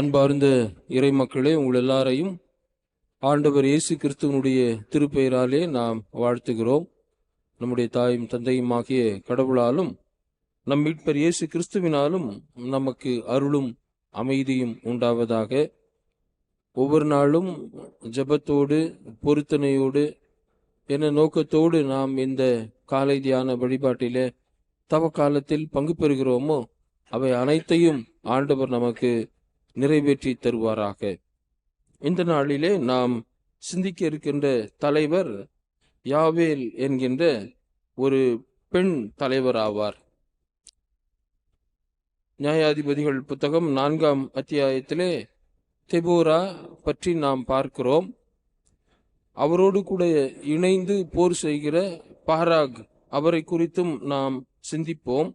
அன்பார்ந்த இறை மக்களே உங்கள் எல்லாரையும் ஆண்டவர் இயேசு கிறிஸ்துவனுடைய திருப்பெயராலே நாம் வாழ்த்துகிறோம். நம்முடைய தாயும் தந்தையும் ஆகிய கடவுளாலும் நம் மீட்பர் இயேசு கிறிஸ்துவினாலும் நமக்கு அருளும் அமைதியும் உண்டாவதாக. ஒவ்வொரு நாளும் ஜெபத்தோடு பொருத்தனையோடு என நோக்கத்தோடு நாம் இந்த காலை தியான வழிபாட்டிலே தவ காலத்தில் பங்கு பெறுகிறோமோ அவை அனைத்தையும் ஆண்டவர் நமக்கு நிறைவேற்றி தருவாராக. இந்த நாளிலே நாம் சிந்திக்க இருக்கின்ற தலைவர் யாவேல் என்கின்ற ஒரு பெண் தலைவர் ஆவார் நியாயாதிபதிகள் புத்தகம் நான்காம் அத்தியாயத்திலே தெபோரா பற்றி நாம் பார்க்கிறோம். அவரோடு கூட இணைந்து போர் செய்கிற பாராக் அவரை குறித்தும் நாம் சிந்திப்போம்.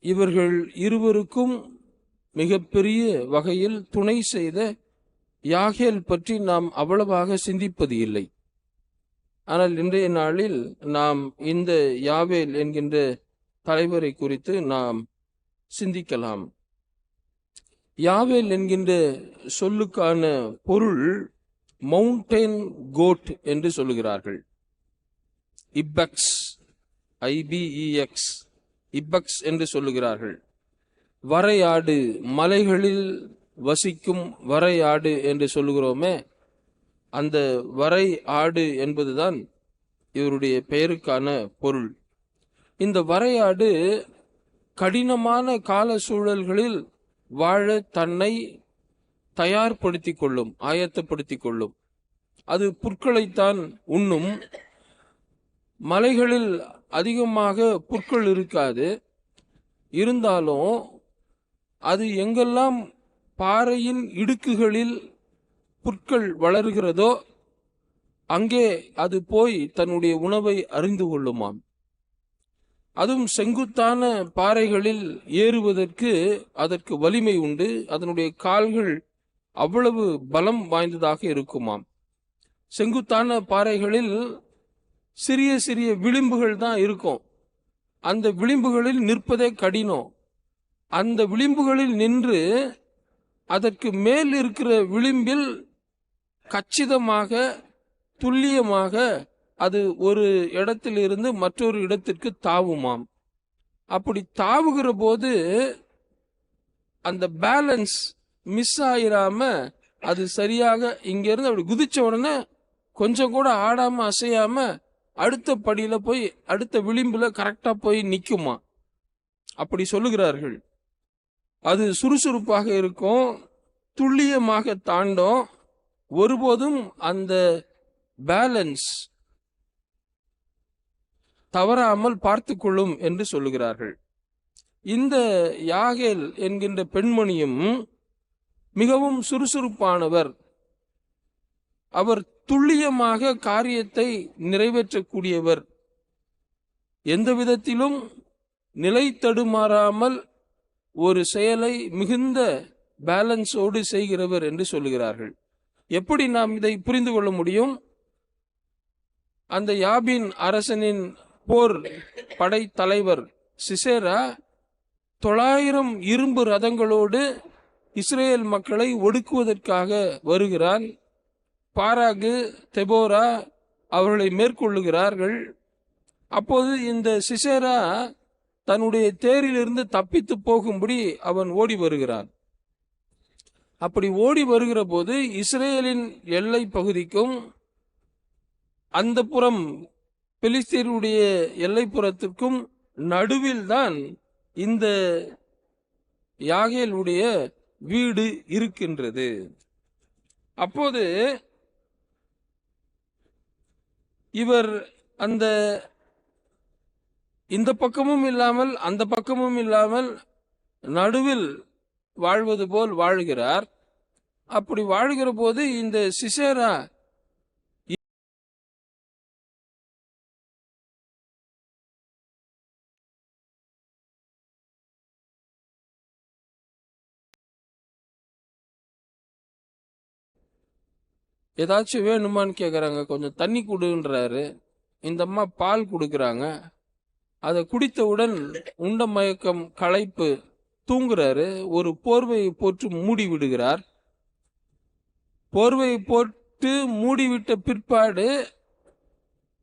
இவர்கள் இருவருக்கும் மிகப்பெரிய வகையில் துணை செய்த யாகேல் பற்றி நாம் அவ்வளவாக சிந்திப்பது இல்லை. ஆனால் இன்றைய நாளில் நாம் இந்த யாவேல் என்கின்ற தலைவரை குறித்து நாம் சிந்திக்கலாம். யாவேல் என்கின்ற சொல்லுக்கான பொருள் மவுண்டைன் கோட் என்று சொல்லுகிறார்கள். இப்பக்ஸ் ஐபிஇஎக்ஸ் இப்பக்ஸ் என்று சொல்லுகிறார்கள். வரையாடு மலைகளில் வசிக்கும் வரையாடு என்று சொல்லுகிறோமே அந்த வரை ஆடு என்பதுதான் இவருடைய பெயருக்கான பொருள். இந்த வரையாடு கடினமான கால சூழல்களில் வாழ தன்னை தயார்படுத்திக் கொள்ளும் ஆயத்தப்படுத்திக் கொள்ளும். அது புற்களைத்தான் உண்ணும். மலைகளில் அதிகமாக புற்கள் இருக்காது. இருந்தாலும் அது எங்கெல்லாம் பாறையின் இடுக்குகளில் புற்கள் வளர்கிறதோ அங்கே அது போய் தன்னுடைய உணவை அறிந்து கொள்ளுமாம். அதுவும் செங்குத்தான பாறைகளில் ஏறுவதற்கு அதற்கு வலிமை உண்டு. அதனுடைய கால்கள் அவ்வளவு பலம் வாய்ந்ததாக இருக்குமாம். செங்குத்தான பாறைகளில் சிறிய சிறிய விளிம்புகள் தான் இருக்கும். அந்த விளிம்புகளில் நிற்பதே கடினம். அந்த விளிம்புகளில் நின்று அதற்கு மேல் இருக்கிற விளிம்பில் கச்சிதமாக துல்லியமாக அது ஒரு இடத்திலிருந்து மற்றொரு இடத்திற்கு தாவுமாம். அப்படி தாவுகிற போது அந்த பேலன்ஸ் மிஸ் ஆயிராம அது சரியாக இங்கிருந்து அப்படி குதிச்ச உடனே கொஞ்சம் கூட ஆடாம அசையாம அடுத்த படியில போய் அடுத்த விளிம்புல கரெக்டா போய் நிக்குமா அப்படி சொல்லுகிறார்கள். அது சுறுசுறுப்பாக இருக்கும் துல்லியமாக தாண்டும். ஒருபோதும் அந்த பேலன்ஸ் தவறாமல் பார்த்து கொள்ளும் என்று சொல்லுகிறார்கள். இந்த யாகேல் என்கின்ற பெண்மணியும் மிகவும் சுறுசுறுப்பானவர். அவர் துல்லியமாக காரியத்தை நிறைவேற்றக்கூடியவர். எந்த விதத்திலும் நிலை தடுமாறாமல் ஒரு செயலை மிகுந்த பேலன்ஸோடு செய்கிறவர் என்று சொல்லுகிறார்கள். எப்படி நாம் இதை புரிந்து கொள்ள முடியும்? அந்த யாபின் அரசனின் போர் படை தலைவர் சிசேரா தொள்ளாயிரம் இரும்பு ரதங்களோடு இஸ்ரேல் மக்களை ஒடுக்குவதற்காக வருகிறான். பாராகு தெபோரா அவர்களை மேற்கொள்ளுகிறார்கள். அப்போது இந்த சிசேரா தன்னுடைய தேரிலிருந்து தப்பித்து போகும்படி அவன் ஓடி வருகிறான். அப்படி ஓடி வருகிற போது இஸ்ரேலின் எல்லை பகுதிக்கும் அந்த புறம் பிலிஸ்தீனுடைய எல்லைப்புறத்திற்கும் நடுவில் தான் இந்த யாகேலுடைய வீடு இருக்கின்றது. அப்போது இவர் அந்த இந்த பக்கமும் இல்லாமல் அந்த பக்கமும் இல்லாமல் நடுவில் வாழ்வது போல் வாழ்கிறார். அப்படி வாழ்கிற போது இந்த சிசேரா ஏதாச்சும் வேணுமான்னு கேட்குறாங்க கொஞ்சம் தண்ணி கொடுன்றாரு. இந்த அம்மா பால் கொடுக்குறாங்க. அதை குடித்தவுடன் உண்ட மயக்கம் களைப்பு தூங்குறாரு. ஒரு போர்வையை போட்டு மூடி விடுகிறார். போர்வையை போட்டு மூடிவிட்ட பிற்பாடு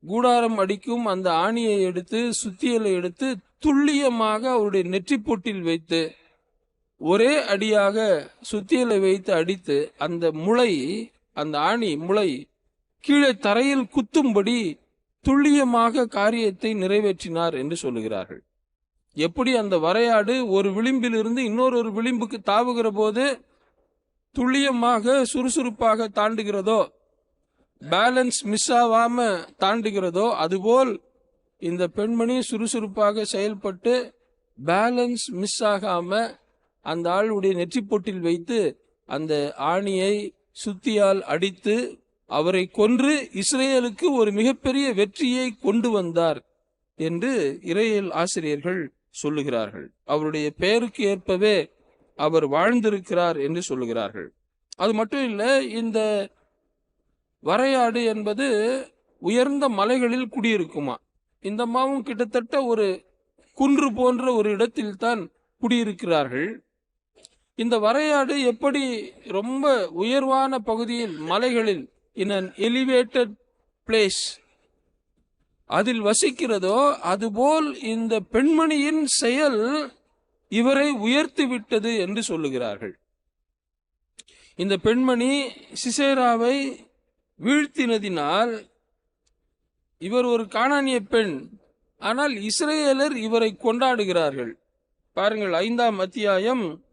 கூடாரம் அடிக்கும் அந்த ஆணியை எடுத்து சுத்தியலை எடுத்து துல்லியமாக அவருடைய நெற்றிப்பொட்டில் வைத்து ஒரே அடியாக சுத்தியலை வைத்து அடித்து அந்த முளை அந்த ஆணி முளை கீழே தரையில் குத்தும்படி துல்லியமாக காரியத்தை நிறைவேற்றினார் என்று சொல்லுகிறார்கள். எப்படி அந்த வரையாடு ஒரு விளிம்பிலிருந்து இன்னொரு ஒரு விளிம்புக்கு தாவுகிற போது துல்லியமாக சுறுசுறுப்பாக தாண்டுகிறதோ பேலன்ஸ் மிஸ் ஆகாம தாண்டுகிறதோ அதுபோல் இந்த பெண்மணி சுறுசுறுப்பாக செயல்பட்டு பேலன்ஸ் மிஸ் ஆகாம அந்த ஆளுடைய நெற்றிப்பொட்டில் வைத்து அந்த ஆணியை சுத்தியால் அடித்து அவரை கொன்று இஸ்ரேலுக்கு ஒரு மிகப்பெரிய வெற்றியை கொண்டு வந்தார் என்று இறையல் ஆசிரியர்கள் சொல்லுகிறார்கள். அவருடைய பெயருக்கு ஏற்பவே அவர் வாழ்ந்திருக்கிறார் என்று சொல்லுகிறார்கள். அது மட்டும் இல்லை இந்த வரையாடு என்பது உயர்ந்த மலைகளில் குடியிருக்குமா? இந்த அம்மாவும் கிட்டத்தட்ட ஒரு குன்று போன்ற ஒரு இடத்தில் தான் குடியிருக்கிறார்கள். இந்த வரையாடு எப்படி ரொம்ப உயர்வான பகுதியில் மலைகளில் இன் அன் எலிவேட்டட் பிளேஸ் அதில் வசிக்கிறதோ அதுபோல் இந்த பெண்மணியின் செயல் இவரை உயர்த்தி விட்டது என்று சொல்லுகிறார்கள். இந்த பெண்மணி சிசேராவை வீழ்த்தினதினால் இவர் ஒரு காணானிய பெண். ஆனால் இஸ்ரேலர் இவரை கொண்டாடுகிறார்கள். பாருங்கள் ஐந்தாம் அத்தியாயம்.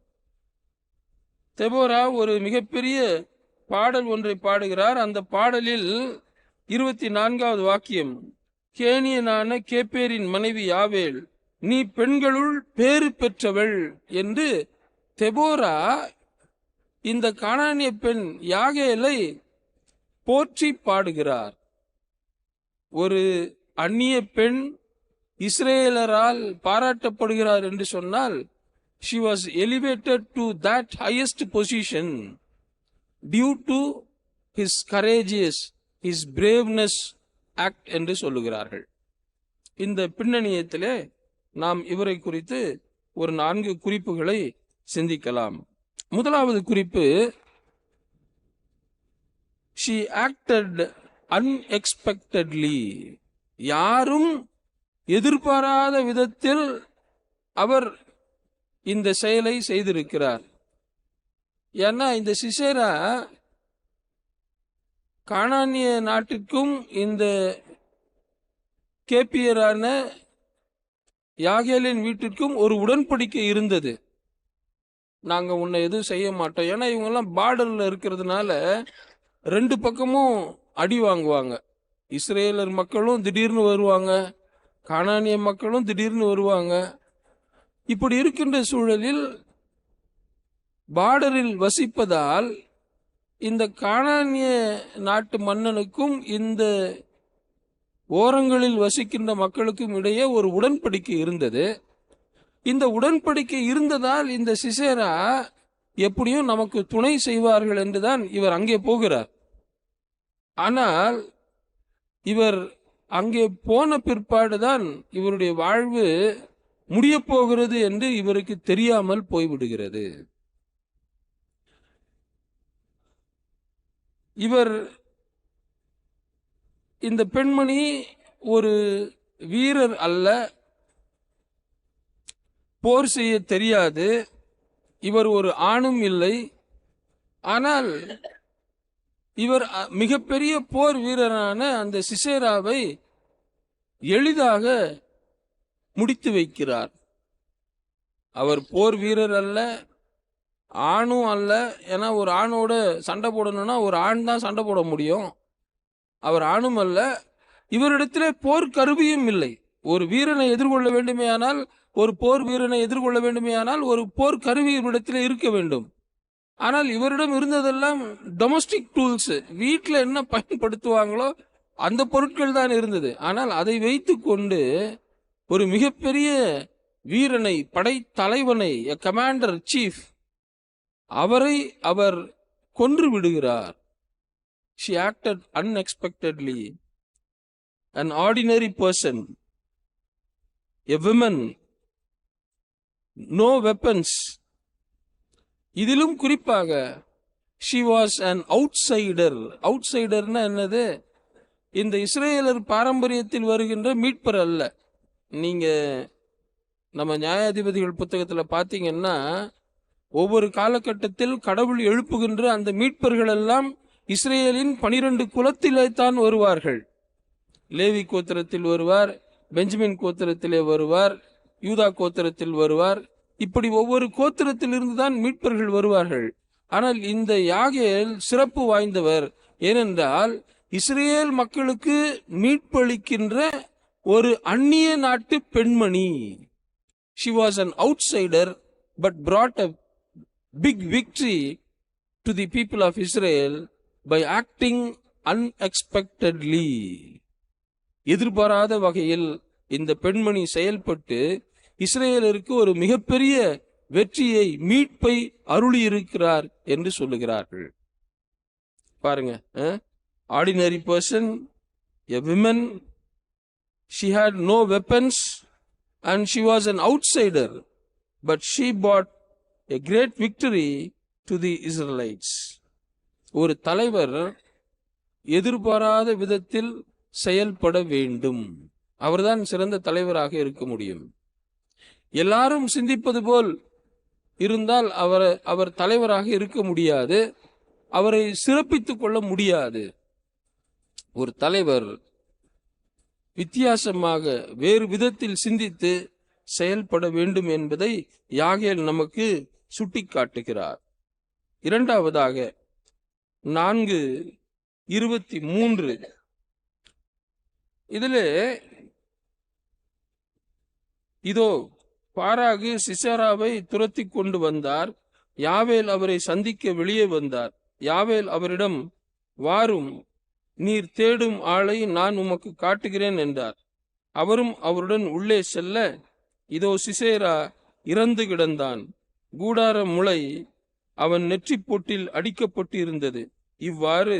தெபோரா ஒரு மிகப்பெரிய பாடல் ஒன்றை பாடுகிறார். அந்த பாடலில் இருபத்தி நான்காவது வாக்கியம். கேனியனான கேப்பேரின் மனைவி யாவேல் நீ பெண்களுள் பேறு பெற்றவள் என்று தெபோரா இந்த காணானிய பெண் யாகேலை போற்றி பாடுகிறார். ஒரு அந்நிய பெண் இஸ்ரேலரால் பாராட்டப்படுகிறார் என்று சொன்னால் she was elevated to that highest position due to his courageous his braveness act என்று சொல்லுகிறார்கள். இந்த பின்னணியத்திலே நாம் இவரை குறித்து ஒரு நான்கு குறிப்புகளை சிந்திக்கலாம். முதலாவது குறிப்பு ஷி ஆக்டட் அன்எக்ஸ்பெக்டட்லி யாரும் எதிர்பாராத விதத்தில் அவர் இந்த செயலை செய்திருக்கிறார். ஏன்னா இந்த சிசேரா காணானிய நாட்டிற்கும் இந்த கேப்பியரான யாகேலின் வீட்டிற்கும் ஒரு உடன்படிக்கை இருந்தது. நாங்கள் உன்னை எதுவும் செய்ய மாட்டோம். ஏன்னா இவங்கெல்லாம் பார்டரில் இருக்கிறதுனால ரெண்டு பக்கமும் அடி வாங்குவாங்க. இஸ்ரேலர் மக்களும் திடீர்னு வருவாங்க. காணானிய மக்களும் திடீர்னு வருவாங்க. இப்படி இருக்கின்ற சூழலில் பார்டரில் வசிப்பதால் இந்த காணானிய நாட்டு மன்னனுக்கும் இந்த ஓரங்களில் வசிக்கின்ற மக்களுக்கும் இடையே ஒரு உடன்படிக்கை இருந்தது. இந்த உடன்படிக்கை இருந்ததால் இந்த சிசேரா எப்படியும் நமக்கு துணை செய்வார்கள் என்றுதான் இவர் அங்கே போகிறார். ஆனால் இவர் அங்கே போன பிற்பாடுதான் இவருடைய வாழ்வு முடியப் போகிறது என்று இவருக்கு தெரியாமல் போய்விடுகிறது. இவர் இந்த பெண்மணி ஒரு வீரர் அல்ல. போர் செய்ய தெரியாது. இவர் ஒரு ஆணும் இல்லை. ஆனால் இவர் மிகப்பெரிய போர் வீரரான அந்த சிசேராவை எளிதாக முடித்து வைக்கிறார். அவர் போர் வீரர் அல்ல ஆணும் அல்ல. ஏன்னா ஒரு ஆணோட சண்டை போடணும்னா ஒரு ஆண் தான் சண்டை போட முடியும். அவர் ஆணும் அல்ல. இவரிடத்திலே போர் கருவியும் இல்லை. ஒரு வீரனை எதிர்கொள்ள வேண்டுமேயானால் ஒரு போர் வீரனை எதிர்கொள்ள வேண்டுமேயானால் ஒரு போர் கருவி இவரிடத்தில் இருக்க வேண்டும். ஆனால் இவரிடம் இருந்ததெல்லாம் டொமஸ்டிக் டூல்ஸ் வீட்டில் என்ன பயன்படுத்துவாங்களோ அந்த பொருட்கள் தான் இருந்தது. ஆனால் அதை வைத்து கொண்டு ஒரு மிகப்பெரிய வீரனை படை தலைவனை கமாண்டர் சீஃப் அவரை அவர் கொன்று விடுகிறார். She acted unexpectedly an ordinary person a women no weapons இதிலும் குறிப்பாக ஷி வாஸ் அன் அவுட்சைடர் அவுட்சைடர்னா என்னது? இந்த இஸ்ரேலர் பாரம்பரியத்தில் வருகின்ற மீட்பர் அல்ல. நீங்கள் நம்ம நியாயாதிபதிகள் புத்தகத்தில் பார்த்தீங்கன்னா ஒவ்வொரு காலகட்டத்தில் கடவுள் எழுப்புகின்ற அந்த மீட்பர்கள் எல்லாம் இஸ்ரேலின் பனிரெண்டு குலத்திலே தான் வருவார்கள். லேவி கோத்திரத்தில் வருவார் பெஞ்சமின் கோத்திரத்திலே வருவார் யூதா கோத்திரத்தில் வருவார். இப்படி ஒவ்வொரு கோத்திரத்திலிருந்து தான் மீட்பர்கள் வருவார்கள். ஆனால் இந்த யாகேல் சிறப்பு வாய்ந்தவர் ஏனென்றால் இஸ்ரேல் மக்களுக்கு மீட்பளிக்கின்ற ஒரு அந்நிய நாட்டு பெண்மணி. She was an outsider but brought up big victory to the people of Israel by acting unexpectedly. எதிர்பாராத வகையில் இந்த பெண்மணி செயல்பட்டு இஸ்ரேலருக்கு ஒரு மிகப்பெரிய வெற்றியை மீட்பை அருளியிருக்கிறார் என்று சொல்லுகிறார்கள் பாருங்க ordinary person a women she had no weapons and she was an outsider but she brought a great victory to the Israelites ஒரு தலைவர் எதிர்பாராத விதத்தில் செயல்பட வேண்டும். அவர்தான் சிறந்த தலைவராக இருக்க முடியும். எல்லாரும் சிந்திப்பது போல் இருந்தால் அவர் அவர் தலைவராக இருக்க முடியாது. அவரை சிறப்பித்துக் கொள்ள முடியாது. ஒரு தலைவர் வித்தியாசமாக வேறு விதத்தில் சிந்தித்து செயல்பட வேண்டும் என்பதை யாகேல் நமக்கு சுட்டிக்காட்டுகிறார். இரண்டாவதாக நான்கு இருபத்தி மூன்று. இதிலே இதோ பாராகு சிசராவை துரத்தி கொண்டு வந்தார். யாவேல் அவரை சந்திக்க வெளியே வந்தார். யாவேல் அவரிடம் வாரும் நீர் தேடும் ஆளை நான் உமக்கு காட்டுகிறேன் என்றார். அவரும் அவருடன் உள்ளே செல்ல இதோ சிசேரா இறந்து கிடந்தான். கூடார முளை அவன் நெற்றிப் பொட்டில் அடிக்கப்பட்டு இருந்தது இவ்வாறு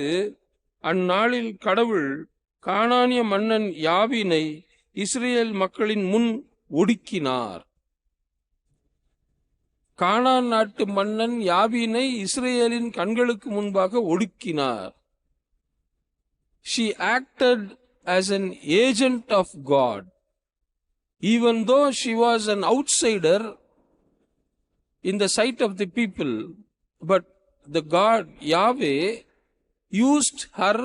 அந்நாளில் கடவுள் காணானிய மன்னன் யாவினை இஸ்ரேல் மக்களின் முன் ஒடுக்கினார். கானான் நாட்டு மன்னன் யாவினை இஸ்ரேலின் கண்களுக்கு முன்பாக ஒடுக்கினார். She acted as an agent of God even though she was an outsider in the sight of the people but the god yahweh used her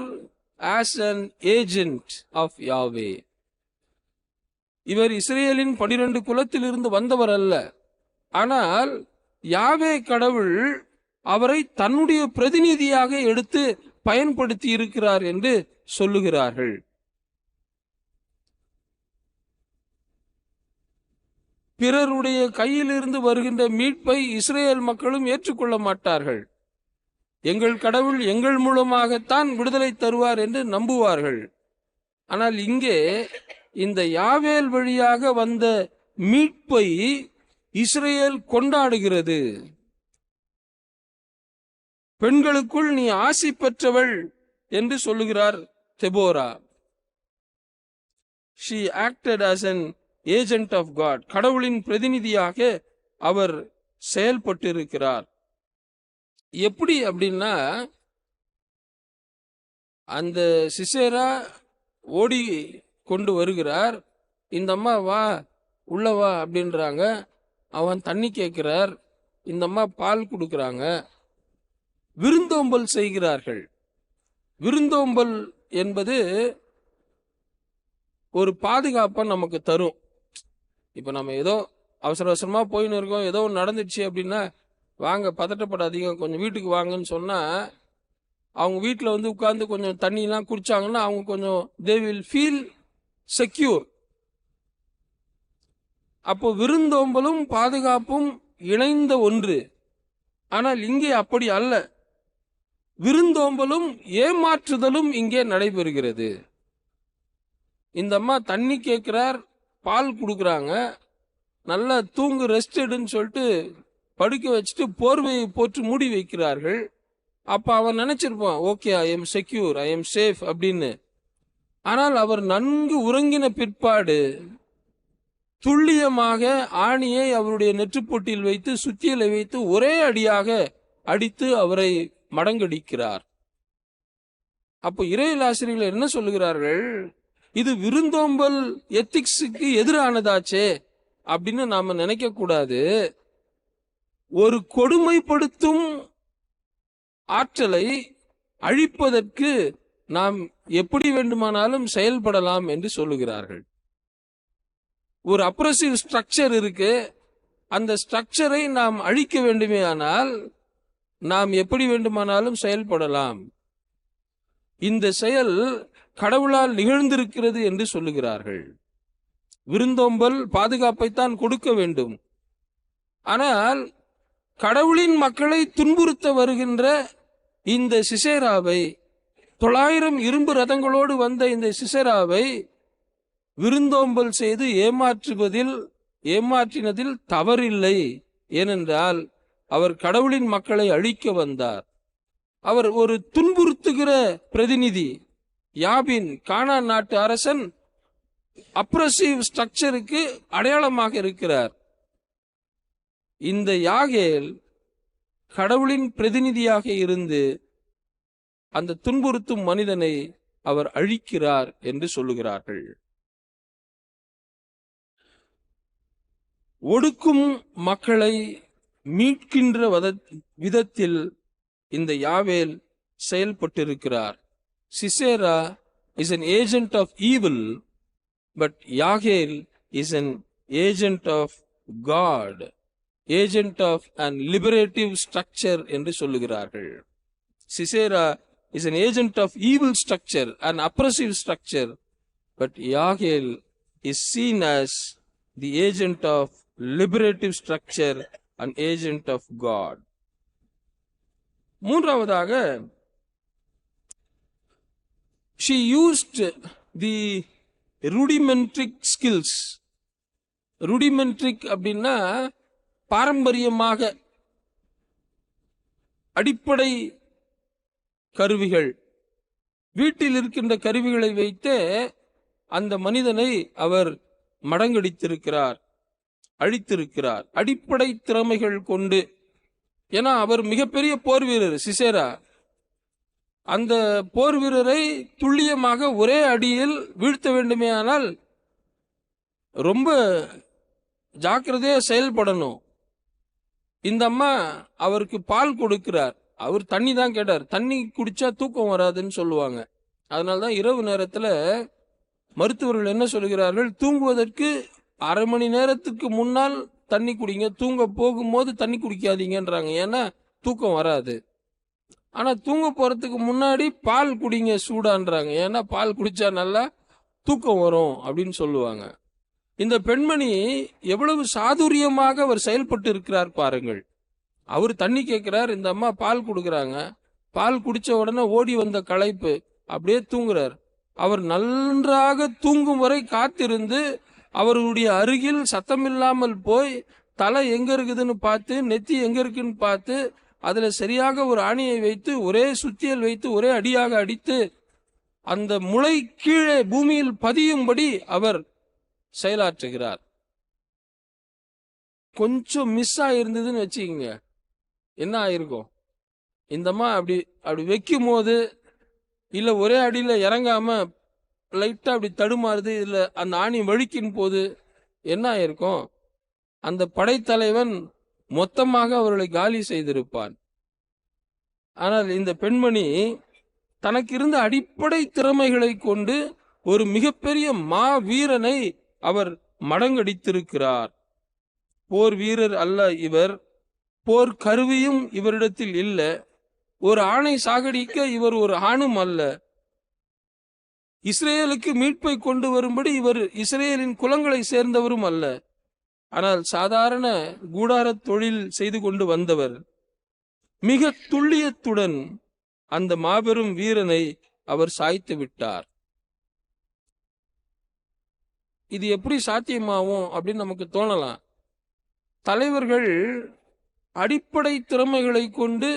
as an agent of yahweh. இவர் இஸ்ரேலின் பனிரெண்டு குலத்திலிருந்து வந்தவர் அல்ல. ஆனால் யாவே கடவுள் அவரை தன்னுடைய பிரதிநிதியாக எடுத்து பயன்படுத்தி இருக்கிறார் என்று சொல்லுகிறார்கள். பிறருடைய கையிலிருந்து வருகின்ற மீட்பை இஸ்ரேல் மக்களும் ஏற்றுக்கொள்ள மாட்டார்கள். எங்கள் கடவுள் எங்கள் மூலமாகத்தான் விடுதலை தருவார் என்று நம்புவார்கள். ஆனால் இங்கே இந்த யாவேல் வழியாக வந்த மீட்பை இஸ்ரேல் கொண்டாடுகிறது. பெண்களுக்குள் நீ ஆசி பெற்றவள் என்று சொல்லுகிறார் Deborah. She acted as an agent of God கடவுளின் பிரதிநிதியாக அவர் செயல்பட்டிருக்கிறார். எப்படி அப்படின்னா அந்த சிசேரா ஓடி கொண்டு வருகிறார். இந்த அம்மா வா உள்ள வா அப்படின்றாங்க. அவன் தண்ணி கேட்கிறார். இந்த அம்மா பால் கொடுக்குறாங்க. விருந்தோம்பல் செய்கிறார்கள். விருந்தோம்பல் என்பது ஒரு பாதுகாப்பை நமக்கு தரும். இப்போ நம்ம ஏதோ அவசர அவசரமாக போயின்னு இருக்கோம். ஏதோ ஒன்று நடந்துச்சு அப்படின்னா வாங்க பதட்டப்படாதீங்க. கொஞ்சம் வீட்டுக்கு வாங்கன்னு சொன்னால் அவங்க வீட்டில் வந்து உட்காந்து கொஞ்சம் தண்ணிலாம் குடித்தாங்கன்னா அவங்க கொஞ்சம் தே வில் ஃபீல் செக்யூர் அப்போ விருந்தோம்பலும் பாதுகாப்பும் இணைந்த ஒன்று. ஆனால் இங்கே அப்படி அல்ல. விருந்தோம்பலும் ஏமாற்றுதலும் இங்கே நடைபெறுகிறது. இந்த அம்மா தண்ணி கேட்கிறார் பால் கொடுக்குறாங்க. நல்லா தூங்கு ரெஸ்ட் எடுன்னு சொல்லிட்டு படுக்க வச்சுட்டு போர்வையை போட்டு மூடி வைக்கிறார்கள். அப்போ அவன் நினச்சிருப்பான் okay I am secure I am safe அப்படின்னு. ஆனால் அவர் நன்கு உறங்கின பிற்பாடு துல்லியமாக ஆணியை அவருடைய நெற்றுப்பொட்டில் வைத்து சுத்தியலை வைத்து ஒரே அடியாக அடித்து அவரை மடங்கடிக்கிறார். அப்போ இறையில் ஆசிரியர்கள் என்ன சொல்லுகிறார்கள்? இது விருந்தோம்பல் எத்திக்ஸுக்கு எதிரானதாச்சே அப்படின்னு நாம நினைக்க கூடாது. ஒரு கொடுமைப்படுத்தும் ஆற்றலை அழிப்பதற்கு நாம் எப்படி வேண்டுமானாலும் செயல்படலாம் என்று சொல்லுகிறார்கள். ஒரு அப்ரசிவ் ஸ்ட்ரக்சர் இருக்கு. அந்த ஸ்ட்ரக்சரை நாம் அழிக்க வேண்டுமே ஆனால் நாம் எப்படி வேண்டுமானாலும் செயல்படலாம். இந்த செயல் கடவுளால் நிகழ்ந்திருக்கிறது என்று சொல்லுகிறார்கள். விருந்தோம்பல் பாதுகாப்பைத்தான் கொடுக்க வேண்டும். ஆனால் கடவுளின் மக்களை துன்புறுத்த வருகின்ற இந்த சிசேராவை தொள்ளாயிரம் இரும்பு ரதங்களோடு வந்த இந்த சிசேராவை விருந்தோம்பல் செய்து ஏமாற்றுவதில் ஏமாற்றினதில் தவறில்லை. ஏனென்றால் அவர் கடவுளின் மக்களை அழிக்க வந்தார். அவர் ஒரு துன்புறுத்துகிற பிரதிநிதி. யாபின் கானான் நாட்டு அரசன் அப்ரசிவ் ஸ்ட்ரக்சருக்கு அடையாளமாக இருக்கிறார். இந்த யாகேல் கடவுளின் பிரதிநிதியாக இருந்து அந்த துன்புறுத்தும் மனிதனை அவர் அழிக்கிறார் என்று சொல்லுகிறார்கள். ஒடுக்கும் மக்களை மீட்கின்ற வத- விதத்தில் இந்த யாவேல் செயல்பட்டிருக்கிறார். Sisera is an agent of evil but Jael is an agent of God agent of and liberative structure என்று சொல்லுகிறார்கள். Sisera is an agent of evil structure and oppressive structure but Jael is seen as the agent of liberative structure and agent of God மூன்றாவதாக she used the rudimentary skills. Rudimentary அப்படின்னா பாரம்பரியமாக அடிப்படை கருவிகள். வீட்டில் இருக்கின்ற கருவிகளை வைத்தே அந்த மனிதனை அவர் மடங்கடித்திருக்கிறார் அழித்திருக்கிறார். அடிப்படை திறமைகள் கொண்டு. ஏன்னா அவர் மிகப்பெரிய போர் வீரர் சிசேரா. அந்த போர் வீரரை துல்லியமாக ஒரே அடியில் வீழ்த்த வேண்டுமேயானால் ரொம்ப ஜாக்கிரதையாக செயல்படணும். இந்த அம்மா அவருக்கு பால் கொடுக்கிறார். அவர் தண்ணி தான் கேட்டார். தண்ணி குடிச்சா தூக்கம் வராதுன்னு சொல்லுவாங்க. அதனால தான் இரவு நேரத்தில் மருத்துவர்கள் என்ன சொல்கிறார்கள்? தூங்குவதற்கு அரை மணி நேரத்துக்கு முன்னால் தண்ணி குடிங்க. தூங்க போகும்போது தண்ணி குடிக்காதீங்கன்றாங்க. ஏன்னா தூக்கம் வராது. ஆனால் தூங்க போகிறதுக்கு முன்னாடி பால் குடிங்க சூடான்றாங்க. ஏன்னா பால் குடித்தா நல்லா தூக்கம் வரும் அப்படின்னு சொல்லுவாங்க. இந்த பெண்மணி எவ்வளவு சாதுரியமாக அவர் செயல்பட்டு இருக்கிறார் பாருங்கள். அவர் தண்ணி கேட்கிறார் இந்த அம்மா பால் கொடுக்குறாங்க. பால் குடித்த உடனே ஓடி வந்த களைப்பு. அப்படியே தூங்குறார். அவர் நன்றாக தூங்கும் வரை காத்திருந்து அவருடைய அருகில் சத்தமில்லாமல் போய் தலை எங்க இருக்குதுன்னு பார்த்து நெத்தி எங்க இருக்குன்னு பார்த்து அதில் சரியாக ஒரு ஆணியை வைத்து ஒரே சுத்தியல் வைத்து ஒரே அடியாக அடித்து அந்த முளை கீழே பூமியில் பதியும்படி அவர் செயலாற்றுகிறார். கொஞ்சம் மிஸ் ஆயிருந்ததுன்னு வச்சுக்கோங்க. என்ன ஆயிருக்கும்? இந்தம்மா அப்படி அப்படி வைக்கும் போது இல்லை ஒரே அடியில் இறங்காம லைட்டாக அப்படி தடுமாறுது இதில் அந்த ஆணி வழுக்கின் போது என்ன ஆயிருக்கும்? அந்த படைத்தலைவன் மொத்தமாக அவர்களை காலி செய்திருப்பான். ஆனால் இந்த பெண்மணி தனக்கு இருந்த அடிப்படை திறமைகளை கொண்டு ஒரு மிகப்பெரிய மா வீரனை அவர் மடங்கடித்திருக்கிறார். போர் வீரர் அல்ல இவர் போர் கருவியும் இவரிடத்தில் இல்ல ஒரு ஆணை சாகடிக்க இவர் ஒரு ஆணும் அல்ல. இஸ்ரேலுக்கு மீட்பை கொண்டு வரும்படி இவர் இஸ்ரேலின் குலங்களை சேர்ந்தவரும் அல்ல. ஆனால் சாதாரண கூடாரத் தொழில் செய்து கொண்டு வந்தவர் மிக துல்லியத்துடன் அந்த மாபெரும் வீரனை அவர் சாய்த்து விட்டார். இது எப்படி சாத்தியமாகும் அப்படின்னு நமக்கு தோணலாம். தலைவர்கள் அடிப்படை திறமைகளை கொண்டு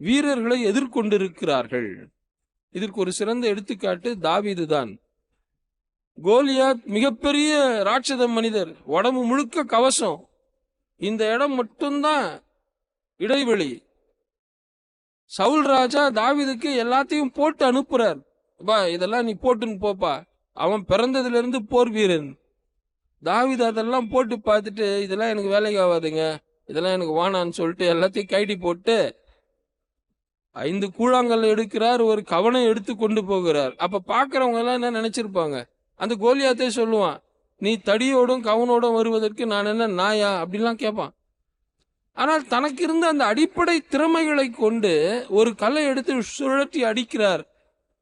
வீரர்களை எதிர்கொண்டிருக்கிறார்கள். இதற்கு ஒரு சிறந்த எடுத்துக்காட்டு தாவீது தான் கோலியாத் மிகப்பெரிய ராட்சத மனிதர் உடம்பு முழுக்க கவசம். இந்த இடம் மட்டும்தான் இடைவெளி. சவுல் ராஜா தாவிதுக்கு எல்லாத்தையும் போட்டு அனுப்புறார். பா இதெல்லாம் நீ போட்டுன்னு போப்பா. அவன் பிறந்ததுல இருந்து போர் வீரன். தாவிது அதெல்லாம் போட்டு பார்த்துட்டு இதெல்லாம் எனக்கு வேலைக்கு ஆகாதுங்க. இதெல்லாம் எனக்கு வானான்னு சொல்லிட்டு எல்லாத்தையும் கைடி போட்டு ஐந்து கூழாங்கல் எடுக்கிறார் ஒரு கவனம் எடுத்து கொண்டு போகிறார். அப்ப பாக்குறவங்க எல்லாம் என்ன நினைச்சிருப்பாங்க? அந்த கோலியாத்தே சொல்லுவான் நீ தடியோடும் கவனோடும் வருவதற்கு நான் என்ன நாயா? அப்படிலாம் கேட்பான் ஆனால் தனக்கு இருந்த அந்த அடிப்படை திறமைகளை கொண்டு ஒரு கல்லை எடுத்து சுழற்றி அடிக்கிறார்.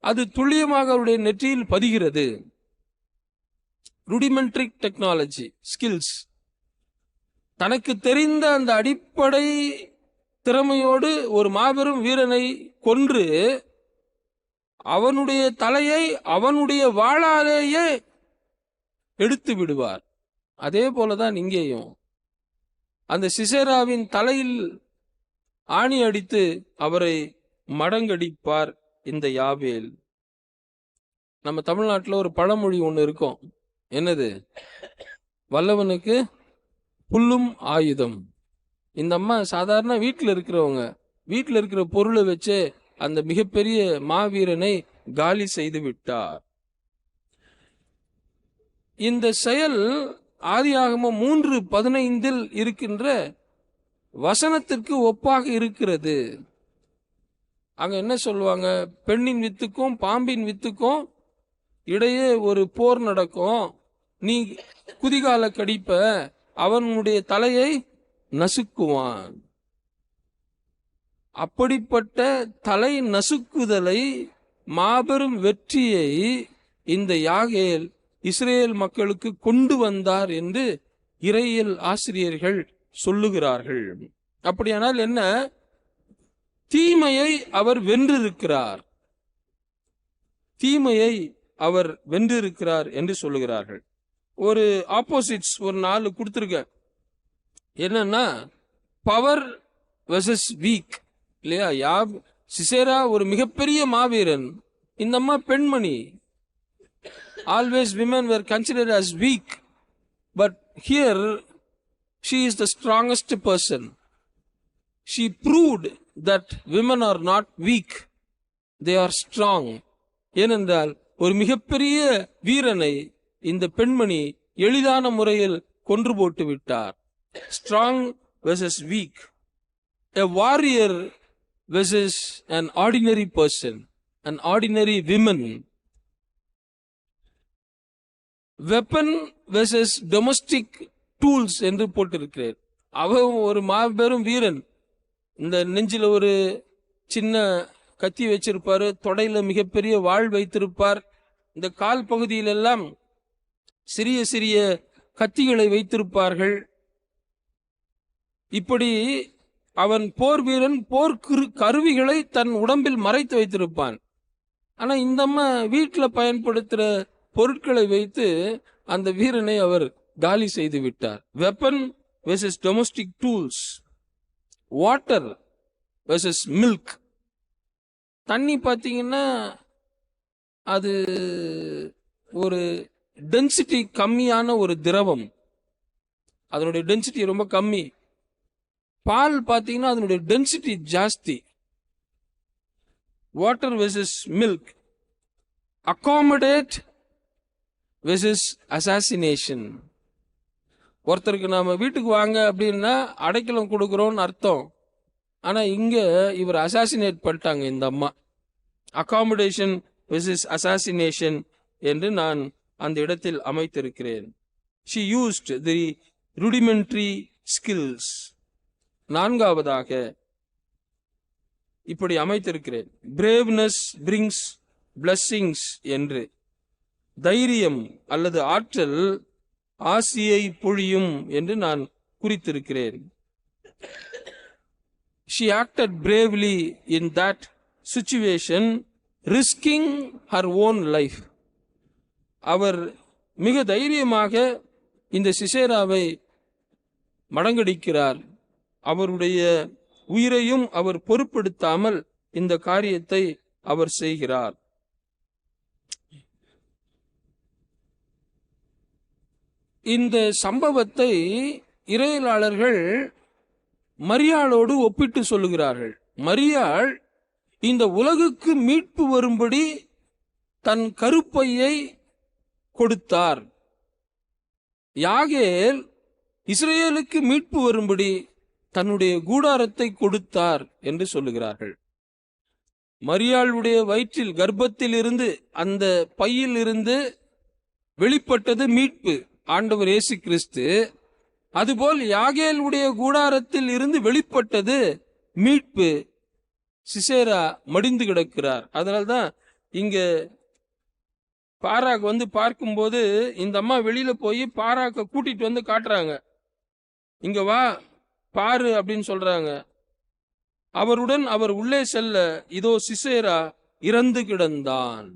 அது துல்லியமாக அவருடைய நெற்றியில் பதிகிறது. ருடிமெண்ட்ரிக் டெக்னாலஜி ஸ்கில்ஸ் தனக்கு தெரிந்த அந்த அடிப்படை திறமையோடு ஒரு மாபெரும் வீரனை கொன்று அவனுடைய தலையை அவனுடைய வாழாலேயே எடுத்து விடுவார். அதே போலதான் இங்கேயும். அந்த சிசேராவின் தலையில் ஆணி அடித்து அவரை மடங்கடிப்பார் இந்த யாவேல் நம்ம தமிழ்நாட்டில் ஒரு பழமொழி ஒன்று இருக்கும். என்னது? வல்லவனுக்கு புல்லும் ஆயுதம். இந்த அம்மா சாதாரண வீட்டில் இருக்கிறவங்க. வீட்டில் இருக்கிற பொருளை வச்சு அந்த மிகப்பெரிய மாவீரனை காலி செய்து விட்டார். இந்த செயல் ஆதியாகமம் மூன்று பதினைந்தில் இருக்கின்ற வசனத்திற்கு ஒப்பாக இருக்கிறது. அங்க என்ன சொல்லுவாங்க? பெண்ணின் வித்துக்கும் பாம்பின் வித்துக்கும் இடையே ஒரு போர் நடக்கும். நீ குதிகால கடிப்ப அவனுடைய தலையை நசுக்குவான். அப்படிப்பட்ட தலை நசுக்குதலை மாபெரும் வெற்றியை இந்த யாகேல் இஸ்ரேல் மக்களுக்கு கொண்டு வந்தார் என்று இறையியல் ஆசிரியர்கள் சொல்லுகிறார்கள். அப்படியானால் என்ன? தீமையை அவர் வென்றிருக்கிறார். தீமையை அவர் வென்றிருக்கிறார் என்று சொல்லுகிறார்கள். ஒரு ஆப்போசிட்ஸ் ஒரு நாலு கொடுத்துருக்க. என்னன்னா பவர் வெர்சஸ் வீக் இல்லையா யாப் சிசேரா ஒரு மிகப்பெரிய மாவீரன் இந்த அம்மா பெண்மணி always women were consider as weak but here she is the strongest person she proved that women are not weak they are strong ஏனென்றால் ஒரு மிகப்பெரிய வீரனை இந்த பெண்மணி எளிதான முறையில் கொன்று போட்டு விட்டார் strong versus weak a warrior versus an ordinary person, an ordinary woman. Weapon versus domestic tools என்று போட்டிருக்கிறேன். அவன் ஒரு மாபெரும் வீரன். இந்த நெஞ்சில் ஒரு சின்ன கத்தி வச்சிருப்பாரு. தொடையில மிகப்பெரிய வாழ் வைத்திருப்பார். இந்த கால் பகுதியிலெல்லாம் சிறிய சிறிய கத்திகளை வைத்திருப்பார்கள். இப்படி அவன் போர் வீரன் போர் கருவிகளை தன் உடம்பில் மறைத்து வைத்திருப்பான். ஆனால் இந்த அம்மா வீட்டில் பயன்படுத்துகிற பொருட்களை வைத்து அந்த வீரனை அவர் காலி செய்து விட்டார். Weapon versus domestic tools water versus milk தண்ணி பார்த்தீங்கன்னா அது ஒரு டென்சிட்டி கம்மியான ஒரு திரவம். அதனுடைய டென்சிட்டி ரொம்ப கம்மி. பால் பார்த்தீங்கன்னா அதனுடைய டென்சிட்டி ஜாஸ்தி. Water versus milk accommodate versus assassination ஒருத்தருக்கு நாம் வீட்டுக்கு வாங்க அப்படின்னா அடைக்கலம் கொடுக்குறோம்னு அர்த்தம். ஆனால் இங்கே இவர் அசாசினேட் பண்ணிட்டாங்க இந்த அம்மா. அகாமடேஷன் வெர்சஸ் அசாசினேஷன் என்று நான் அந்த இடத்தில் அமைத்திருக்கிறேன். She used the rudimentary skills நான்காவதாக இப்படி அமைத்திருக்கிறேன். பிரேவ்னஸ் பிரிங்ஸ் பிளஸ்ஸிங்ஸ் என்று. தைரியம் அல்லது ஆற்றல் ஆசியை பொழியும் என்று நான் குறித்திருக்கிறேன். She acted bravely in that situation risking her own life அவர் மிக தைரியமாக இந்த சிசேராவை மடங்கடிக்கிறார். அவருடைய உயிரையும் அவர் பொருட்படுத்தாமல் இந்த காரியத்தை அவர் செய்கிறார். இந்த சம்பவத்தை இறையலாளர்கள் மரியாளோடு ஒப்பிட்டு சொல்லுகிறார்கள். மரியாள் இந்த உலகுக்கு மீட்பு வரும்படி தன் கருப்பையை கொடுத்தார். யாகேல் இஸ்ரேலுக்கு மீட்பு வரும்படி தன்னுடைய கூடாரத்தை கொடுத்தார் என்று சொல்லுகிறார்கள். மரியாளுடைய வயிற்றில் கர்ப்பத்தில் இருந்து அந்த பையில் இருந்து வெளிப்பட்டது மீட்பு ஆண்டவர் இயேசு கிறிஸ்து அதுபோல் யாகேலுடைய கூடாரத்தில் இருந்து வெளிப்பட்டது மீட்பு. சிசேரா மடிந்து கிடக்கிறார். அதனால்தான் இங்க பாராக் வந்து பார்க்கும்போது இந்த அம்மா வெளியில போய் பாராக்க கூட்டிட்டு வந்து காட்டுறாங்க. இங்க வா பாரு அப்படின்னு சொல்றாங்க. அவருடன் அவர் உள்ளே செல்ல இதோ சிசேரா இறந்து கிடந்தான்.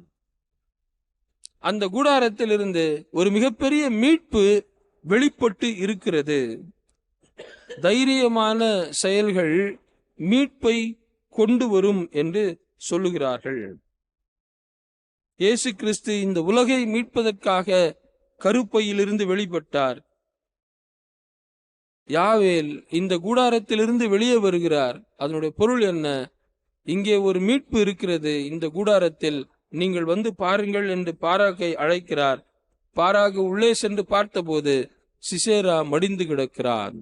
அந்த கூடாரத்தில் இருந்து ஒரு மிகப்பெரிய மீட்பு வெளிப்பட்டு இருக்கிறது. தைரியமான செயல்கள் மீட்பை கொண்டு வரும் என்று சொல்லுகிறார்கள். இயேசு கிறிஸ்து இந்த உலகை மீட்பதற்காக கருப்பையிலிருந்து வெளிப்பட்டார். யாவேல் இந்த கூடாரத்திலிருந்து வெளியே வருகிறார். அதனுடைய பொருள் என்ன? இங்கே ஒரு மீட்பு இருக்கிறது. இந்த கூடாரத்தில் நீங்கள் வந்து பாருங்கள் என்று பாராக்கை அழைக்கிறார். பாராக உள்ளே சென்று பார்த்தபோது சிசேரா மடிந்து கிடக்கிறார்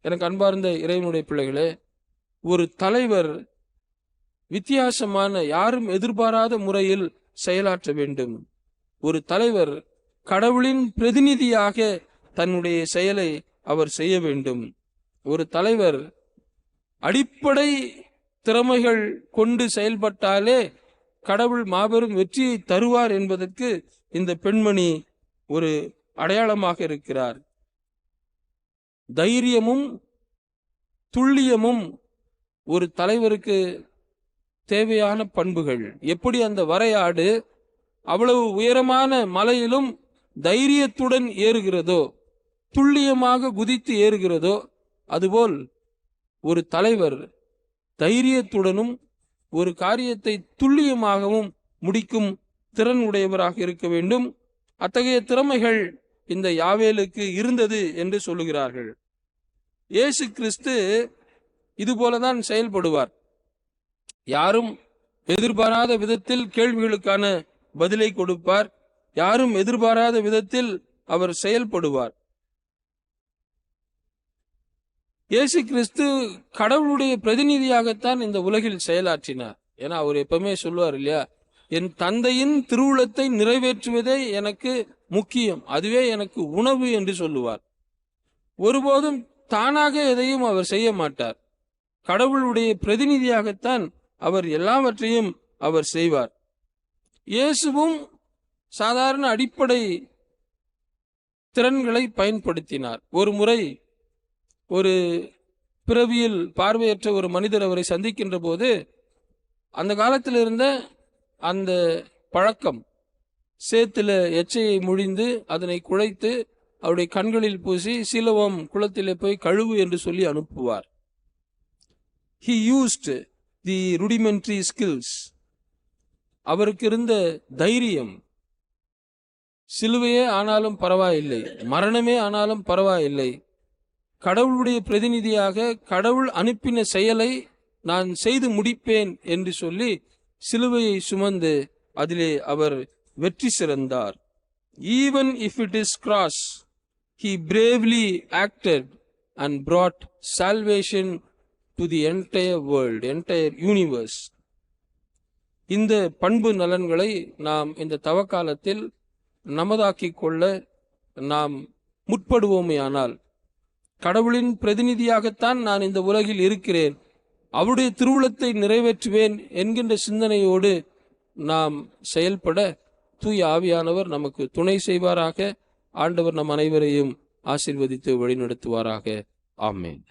எனக்கு அன்பார்ந்த இறைவனுடைய பிள்ளைகளே ஒரு தலைவர் வித்தியாசமான யாரும் எதிர்பாராத முறையில் செயலாற்ற வேண்டும். ஒரு தலைவர் கடவுளின் பிரதிநிதியாக தன்னுடைய செயலை அவர் செய்ய வேண்டும். ஒரு தலைவர் அடிப்படை திறமைகள் கொண்டு செயல்பட்டாலே கடவுள் மாபெரும் வெற்றியை தருவார் என்பதற்கு இந்த பெண்மணி ஒரு அடையாளமாக இருக்கிறார். தைரியமும் துல்லியமும் ஒரு தலைவருக்கு தேவையான பண்புகள். எப்படி அந்த வரையாடு? அவ்வளவு உயரமான மலையிலும் தைரியத்துடன் ஏறுகிறதோ? துல்லியமாக குதித்து ஏறுகிறதோ அதுபோல் ஒரு தலைவர் தைரியத்துடனும் ஒரு காரியத்தை துல்லியமாகவும் முடிக்கும் திறன் உடையவராக இருக்க வேண்டும். அத்தகைய திறமைகள் இந்த யாவேலுக்கு இருந்தது என்று சொல்லுகிறார்கள். இயேசு கிறிஸ்து இதுபோலதான் செயல்படுவார். யாரும் எதிர்பாராத விதத்தில் கேள்விகளுக்கான பதிலை கொடுப்பார். யாரும் எதிர்பாராத விதத்தில் அவர் செயல்படுவார். இயேசு கிறிஸ்து கடவுளுடைய பிரதிநிதியாகத்தான் இந்த உலகில் செயலாற்றினார். ஏன்னா அவர் எப்பவுமே சொல்லுவார் இல்லையா? என் தந்தையின் திருவுளத்தை நிறைவேற்றுவதே எனக்கு முக்கியம். அதுவே எனக்கு உணவு என்று சொல்லுவார். ஒருபோதும் தானாக எதையும் அவர் செய்ய மாட்டார். கடவுளுடைய பிரதிநிதியாகத்தான் அவர் எல்லாவற்றையும் அவர் செய்வார். இயேசுவும் சாதாரண அடிப்படை திறன்களை பயன்படுத்தினார். ஒரு முறை ஒரு பிறவியில் பார்வையற்ற ஒரு மனிதர் அவரை சந்திக்கின்ற போது அந்த காலத்தில் இருந்த அந்த பழக்கம் சேத்துல எச்சையை முழிந்து அதனை குழைத்து அவருடைய கண்களில் பூசி சிலவம் குளத்திலே போய் கழுவு என்று சொல்லி அனுப்புவார். He used the rudimentary skills அவருக்கு இருந்த தைரியம் சிலுவையே ஆனாலும் பரவாயில்லை மரணமே ஆனாலும் பரவாயில்லை கடவுளுடைய பிரதிநிதியாக கடவுள் அனுப்பின செயலை நான் செய்து முடிப்பேன் என்று சொல்லி சிலுவையை சுமந்து அதிலே அவர் வெற்றி சிறந்தார். Even if it is gross he bravely acted and brought salvation to the entire world entire universe இந்த பண்பு நலன்களை நாம் இந்த தவக்காலத்தில் நமதாக்கிக் கொள்ள நாம் முற்படுவோமேயானால் கடவுளின் பிரதிநிதியாகத்தான் நான் இந்த உலகில் இருக்கிறேன். அவருடைய திருவுளத்தை நிறைவேற்றுவேன் என்கின்ற சிந்தனையோடு நாம் செயல்பட தூய ஆவியானவர் நமக்கு துணை செய்வாராக. ஆண்டவர் நம் அனைவரையும் ஆசிர்வதித்து வழிநடத்துவாராக. ஆமேன்.